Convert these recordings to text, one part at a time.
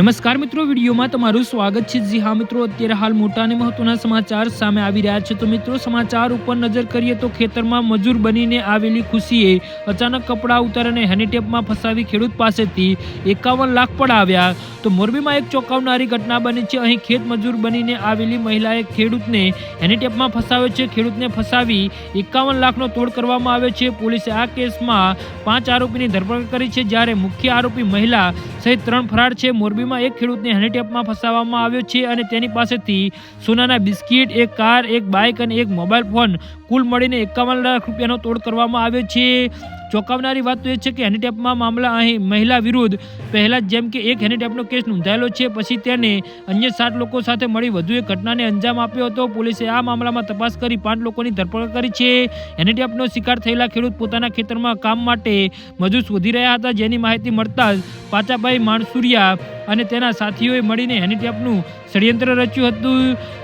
નમસ્કાર મિત્રો, વિડીયોમાં તમારું સ્વાગત છે. જી હા મિત્રો, અત્યારે હાલ મોટા અને મહત્વના સમાચાર સામે આવી રહ્યા છે. તો મિત્રો, સમાચાર ઉપર નજર કરીએ તો ખેતરમાં મજૂર બનીને આવેલી ખુશીએ અચાનક કપડાં ઉતારીને હેન્ડીટેપમાં ફસાવી ખેડૂત પાસેથી એકાવન લાખ પડાવ્યા. તો મોરબીમાં એક ચોંકાવનારી ઘટના બની છે. અહીં ખેત મજૂર બનીને આવેલી મહિલાએ ખેડૂતને હેન્ડીટેપમાં ફસાવ્યો છે. ખેડૂતને ફસાવી એકાવન લાખનો તોડ કરવામાં આવ્યો છે. પોલીસે આ કેસમાં પાંચ આરોપીની ધરપકડ કરી છે. જ્યારે મુખ્ય આરોપી મહિલા સહિત ત્રણ ફરાર છે. મોરબીમાં એક ખેડૂતને હેન્ડીટેપમાં ફસાવવામાં આવ્યો છે અને તેની પાસેથી સોનાના બિસ્કિટ, એક કાર, એક બાઇક અને એક મોબાઈલ ફોન કુલ મળીને એકાવન લાખ રૂપિયાનો તોડ કરવામાં આવ્યો છે. ચોંકાવનારી વાત તો એ છે કે હેન્ડીટેપમાં મામલા અહીં મહિલા વિરુદ્ધ. પહેલાં જેમ કે એક હેન્ડીટેપનો કેસ નોંધાયેલો છે, પછી તેને અન્ય સાત લોકો સાથે મળી વધુ એક ઘટનાને અંજામ આપ્યો હતો. પોલીસે આ મામલામાં તપાસ કરી પાંચ લોકોની ધરપકડ કરી છે. હેન્ડીટેપનો શિકાર થયેલા ખેડૂત પોતાના ખેતરમાં કામ માટે મજૂર શોધી રહ્યા હતા. જેની માહિતી મળતા જ પાચાભાઈ માણસુરિયા અને તેના સાથીઓએ મળીને હેનીટેપનું ષડયંત્ર રચ્યું હતું.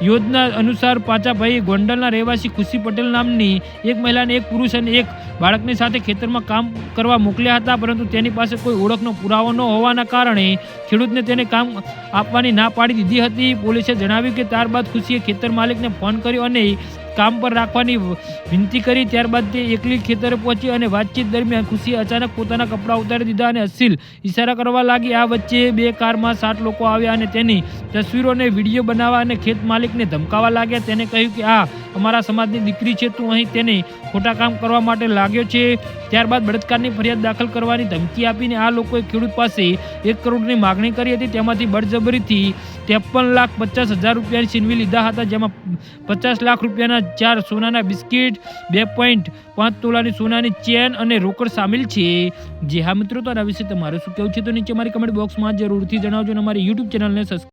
યોજના અનુસાર પાચાભાઈએ ગોંડલના રહેવાસી ખુશી પટેલ નામની એક મહિલાને એક પુરુષ અને એક બાળકની સાથે ખેતરમાં કામ કરવા મોકલ્યા હતા, પરંતુ તેની પાસે કોઈ ઓળખનો પુરાવો ન હોવાના કારણે ખેડૂતને તેને કામ આપવાની ના પાડી દીધી હતી. પોલીસે જણાવ્યું કે ત્યારબાદ ખુશીએ ખેતર માલિકને ફોન કર્યો અને કામ પર રાખવાની વિનંતી કરી. ત્યારબાદ તે એકલી ખેતરે પહોંચી અને વાતચીત દરમિયાન ખુશીએ અચાનક પોતાના કપડાં ઉતારી દીધા અને અસીલ ઇશારા કરવા લાગી. આ વચ્ચે બે કારમાં સાત લોકો આવ્યા અને તેની તસવીરોને વીડિયો બનાવવા અને ખેત માલિકને ધમકાવા લાગ્યા. તેને કહ્યું કે આ અમારા સમાજની દીકરી છે, તું અહીં તેને ખોટા કામ કરવા માટે લાગ્યો છે. ત્યારબાદ બળાત્કારની ફરિયાદ દાખલ કરવાની ધમકી આપીને આ લોકોએ ખેડૂત પાસે એક કરોડની માગણી કરી હતી. તેમાંથી બળજબરીથી ત્રેપન લાખ પચાસ હજાર રૂપિયાની છીનવી લીધા હતા, જેમાં પચાસ લાખ રૂપિયાના ચાર સોનાના બિસ્કિટ, બે પોઈન્ટ પાંચ તોલાની સોનાની ચેન અને રોકડ સામેલ છે. જે હા મિત્રો, તો આના વિશે તમારું શું કહેવું છે? તો નીચે મારી કમેન્ટ બોક્સમાં જરૂરથી જણાવજો અને અમારી યુટ્યુબ ચેનલને સબસ્ક્રાઈબ